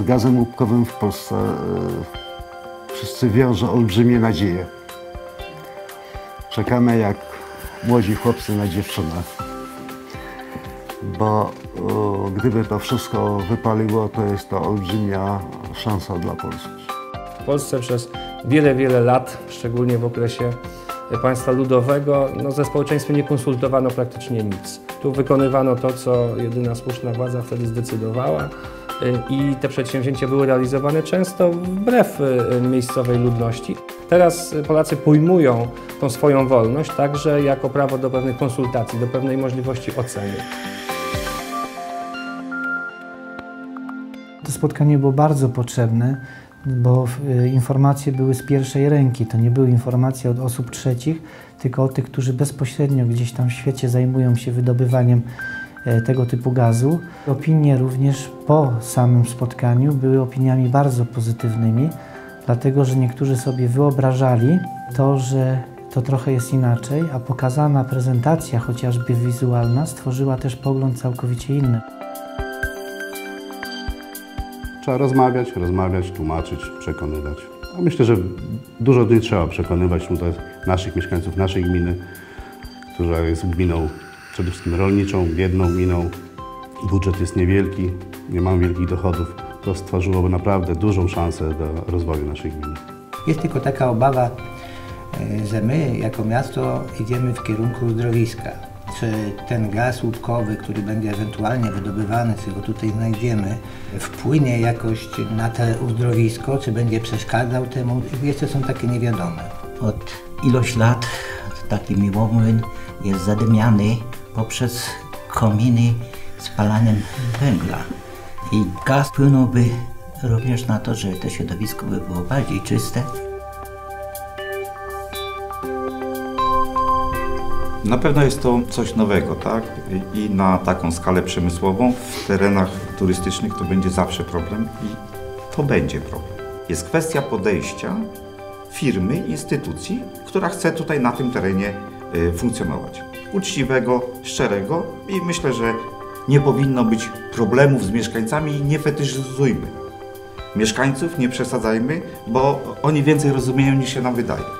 Z gazem łupkowym w Polsce e, wszyscy wiążą olbrzymie nadzieje. Czekamy jak młodzi chłopcy na dziewczynę. Bo e, gdyby to wszystko wypaliło, to jest to olbrzymia szansa dla Polski. W Polsce przez wiele, wiele lat, szczególnie w okresie państwa ludowego, no ze społeczeństwem nie konsultowano praktycznie nic. Tu wykonywano to, co jedyna słuszna władza wtedy zdecydowała i te przedsięwzięcia były realizowane często wbrew y, miejscowej ludności. Teraz Polacy pojmują tą swoją wolność także jako prawo do pewnej konsultacji, do pewnej możliwości oceny. To spotkanie było bardzo potrzebne, bo y, informacje były z pierwszej ręki. To nie były informacje od osób trzecich, tylko od tych, którzy bezpośrednio gdzieś tam w świecie zajmują się wydobywaniem tego typu gazu. Opinie również po samym spotkaniu były opiniami bardzo pozytywnymi, dlatego że niektórzy sobie wyobrażali to, że to trochę jest inaczej, a pokazana prezentacja, chociażby wizualna, stworzyła też pogląd całkowicie inny. Trzeba rozmawiać, rozmawiać, tłumaczyć, przekonywać. A myślę, że dużo nie trzeba przekonywać tutaj naszych mieszkańców, naszej gminy, która jest gminą przede wszystkim rolniczą, biedną gminą. Budżet jest niewielki, nie mamy wielkich dochodów. To stworzyłoby naprawdę dużą szansę do rozwoju naszej gminy. Jest tylko taka obawa, e, że my jako miasto idziemy w kierunku uzdrowiska. Czy ten gaz łupkowy, który będzie ewentualnie wydobywany, czy go tutaj znajdziemy, wpłynie jakoś na to uzdrowisko, czy będzie przeszkadzał temu? Jeszcze są takie niewiadome. Od ilość lat taki miłomłyn jest zadymiany poprzez kominy spalaniem węgla. I gaz wpłynąłby również na to, że to środowisko by było bardziej czyste. Na pewno jest to coś nowego, tak? I na taką skalę przemysłową w terenach turystycznych to będzie zawsze problem i to będzie problem. Jest kwestia podejścia firmy, instytucji, która chce tutaj na tym terenie y, funkcjonować. Uczciwego, szczerego i myślę, że nie powinno być problemów z mieszkańcami nie fetyszyzujmy. Mieszkańców nie przesadzajmy, bo oni więcej rozumieją niż się nam wydaje.